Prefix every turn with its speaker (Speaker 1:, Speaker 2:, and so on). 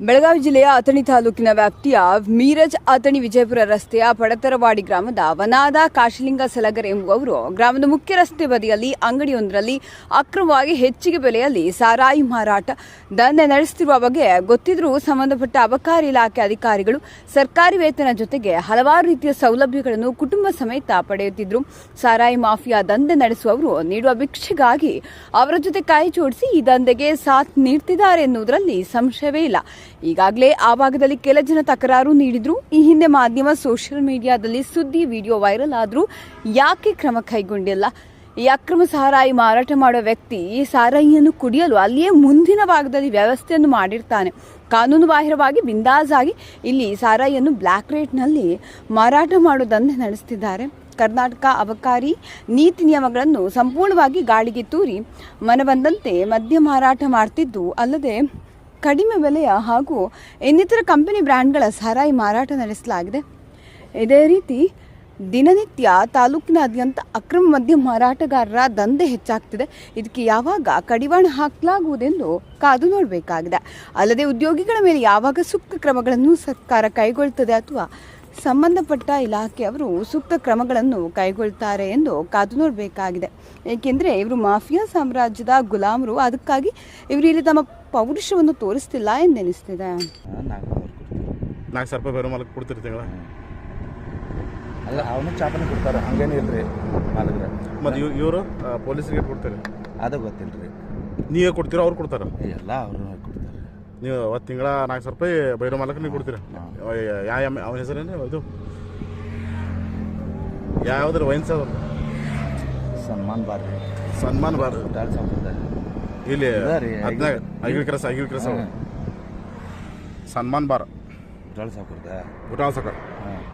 Speaker 1: ಬೆಳಗಾವಿ ಜಿಲ್ಲೆಯ ಅಥಣಿ ತಾಲೂಕಿನ ವ್ಯಾಪ್ತಿಯ ಮೀರಜ್ ಅಥಣಿ ವಿಜಯಪುರ ರಸ್ತೆಯ ಪಡತರವಾಡಿ ಗ್ರಾಮದ ವನಾದ ಕಾಶಿಲಿಂಗ ಸಲಗರ್ ಎಂಬುವವರು ಗ್ರಾಮದ ಮುಖ್ಯ ರಸ್ತೆ ಬದಿಯಲ್ಲಿ ಅಂಗಡಿಯೊಂದರಲ್ಲಿ ಅಕ್ರಮವಾಗಿ ಹೆಚ್ಚಿಗೆ ಬೆಲೆಯಲ್ಲಿ ಸಾರಾಯಿ ಮಾರಾಟ, ದಂಧೆ ನಡೆಸುತ್ತಿರುವ ಬಗ್ಗೆ ಗೊತ್ತಿದ್ರೂ ಸಂಬಂಧಪಟ್ಟ ಅಬಕಾರಿ ಇಲಾಖೆ ಅಧಿಕಾರಿಗಳು ಸರ್ಕಾರಿ ವೇತನ ಜೊತೆಗೆ ಹಲವಾರು ರೀತಿಯ ಸೌಲಭ್ಯಗಳನ್ನು ಕುಟುಂಬ ಸಮೇತ ಪಡೆಯುತ್ತಿದ್ದರು. ಸಾರಾಯಿ ಮಾಫಿಯಾ ದಂಧೆ ನಡೆಸುವವರು ನೀಡುವ ಭಿಕ್ಷೆಗಾಗಿ ಅವರ ಜೊತೆ ಕೈ ಜೋಡಿಸಿ ಈ ದಂಧೆಗೆ ಸಾಥ್ ನೀಡ್ತಿದ್ದಾರೆ ಎನ್ನುವುದರಲ್ಲಿ ಸಂಶಯವೇ ಇಲ್ಲ. ಈಗಾಗಲೇ ಆ ಭಾಗದಲ್ಲಿ ಕೆಲ ಜನ ತಕರಾರು ನೀಡಿದ್ರು. ಈ ಹಿಂದೆ ಮಾಧ್ಯಮ ಸೋಷಿಯಲ್ ಮೀಡಿಯಾದಲ್ಲಿ ಸುದ್ದಿ, ವಿಡಿಯೋ ವೈರಲ್ ಆದರೂ ಯಾಕೆ ಕ್ರಮ ಕೈಗೊಂಡಿಲ್ಲ? ಈ ಅಕ್ರಮ ಸಾರಾಯಿ ಮಾರಾಟ ಮಾಡೋ ವ್ಯಕ್ತಿ ಈ ಸಾರಾಯಿಯನ್ನು ಕುಡಿಯಲು ಅಲ್ಲಿಯೇ ಮುಂದಿನ ಭಾಗದಲ್ಲಿ ವ್ಯವಸ್ಥೆಯನ್ನು ಮಾಡಿರ್ತಾನೆ. ಕಾನೂನು ಬಾಹಿರವಾಗಿ ಬಿಂದಾಜಾಗಿ ಇಲ್ಲಿ ಸಾರಾಯಿಯನ್ನು ಬ್ಲ್ಯಾಕ್ ರೇಟ್ನಲ್ಲಿ ಮಾರಾಟ ಮಾಡೋ ದಂಧೆ ನಡೆಸ್ತಿದ್ದಾರೆ. ಕರ್ನಾಟಕ ಅಬಕಾರಿ ನೀತಿ ನಿಯಮಗಳನ್ನು ಸಂಪೂರ್ಣವಾಗಿ ಗಾಳಿಗೆ ತೂರಿ ಮನಬಂದಂತೆ ಮದ್ಯ ಮಾರಾಟ ಮಾಡ್ತಿದ್ದು ಅಲ್ಲದೆ ಕಡಿಮೆ ಬೆಲೆಯ ಹಾಗೂ ಇನ್ನಿತರ ಕಂಪನಿ ಬ್ರ್ಯಾಂಡ್ಗಳ ಸಾರಾಯಿ ಮಾರಾಟ ನಡೆಸಲಾಗಿದೆ. ಇದೇ ರೀತಿ ದಿನನಿತ್ಯ ತಾಲೂಕಿನಾದ್ಯಂತ ಅಕ್ರಮ ಮದ್ಯ ಮಾರಾಟಗಾರರ ದಂಧೆ ಹೆಚ್ಚಾಗ್ತಿದೆ. ಇದಕ್ಕೆ ಯಾವಾಗ ಕಡಿವಾಣ ಹಾಕಲಾಗುವುದೆಂದು ಕಾದು ನೋಡಬೇಕಾಗಿದೆ. ಅಲ್ಲದೆ ಉದ್ಯೋಗಿಗಳ ಮೇಲೆ ಯಾವಾಗ ಸೂಕ್ತ ಕ್ರಮಗಳನ್ನು ಸರ್ಕಾರ ಕೈಗೊಳ್ಳುತ್ತದೆ ಅಥವಾ ಸಂಬಂಧಪಟ್ಟ ಇಲಾಖೆಯವರು ಸೂಕ್ತ ಕ್ರಮಗಳನ್ನು ಕೈಗೊಳ್ತಾರೆ ಎಂದು ಕಾದು ನೋಡಬೇಕಾಗಿದೆ. ಏಕೆಂದರೆ ಇವರು ಮಾಫಿಯಾ ಸಾಮ್ರಾಜ್ಯದ ಗುಲಾಮರು. ಅದಕ್ಕಾಗಿ ಇವರು ಇಲ್ಲಿ ತಮ್ಮ ಪೌರುಷವನ್ನು ತೋರಿಸ್ತಿಲ್ಲ ಎಂದೆನಿಸ್ತಿದೆ.
Speaker 2: ನಾಲ್ಕು ಕೊಡ್ತೀವಿ
Speaker 3: ನಾಲ್ಕು ಸಾವಿರ ರೂಪಾಯಿ ಬೇರೆ ಮಾಲಕ್ಕೆ ಕೊಡ್ತೀರಿ ತಿಂಗಳ?
Speaker 2: ಅಲ್ಲ ಅವನು ಚಾಪನೆ ಕೊಡ್ತಾರೆ. ಹಂಗೇನು ಇಲ್ರಿ ಮಾಲಕ್ರೆ.
Speaker 3: ಮತ್ತು ಇವ್ ಇವರು ಪೊಲೀಸರಿಗೆ ಕೊಡ್ತಾರೆ?
Speaker 2: ಅದು ಗೊತ್ತಿಲ್ಲ ರೀ
Speaker 3: ನೀವೇ ಕೊಡ್ತೀರೋ ಅವ್ರು ಕೊಡ್ತಾರೆ?
Speaker 2: ಎಲ್ಲ ಅವರು ಕೊಡ್ತಾರೆ.
Speaker 3: ನೀವು ಅವತ್ತು ತಿಂಗಳ ನಾಲ್ಕು ಸಾವಿರ ರೂಪಾಯಿ ಬೈರೋ ಮಾಲಕ್ಕೆ ನೀವು ಕೊಡ್ತೀರಾ? ಯಾವ ಎಂ ಅವನ ಹೆಸರೇನು? ಇದು? ಯಾವುದ್ರ ವೈನ್ಸ್ ಸನ್ಮಾನ
Speaker 2: ಸನ್ಮಾನ್ ಬಾರ್ ರೀ
Speaker 3: ಸನ್ಮಾನ್ ಬಾರ್
Speaker 2: ಸಂಪ್ರದಾಯ
Speaker 3: ಇಲ್ಲಿ ಐಗಿಲ್ ಕ್ರಸ್ ಐಗಿಲ್ ಕ್ರಸ್. ಸನ್ಮಾನ್ ಬಾರ್.
Speaker 2: ಟಾಲ್ ಸಂಪ್ರದಾಯ
Speaker 3: ಊಟ ಸಕ
Speaker 2: ಹಾಂ.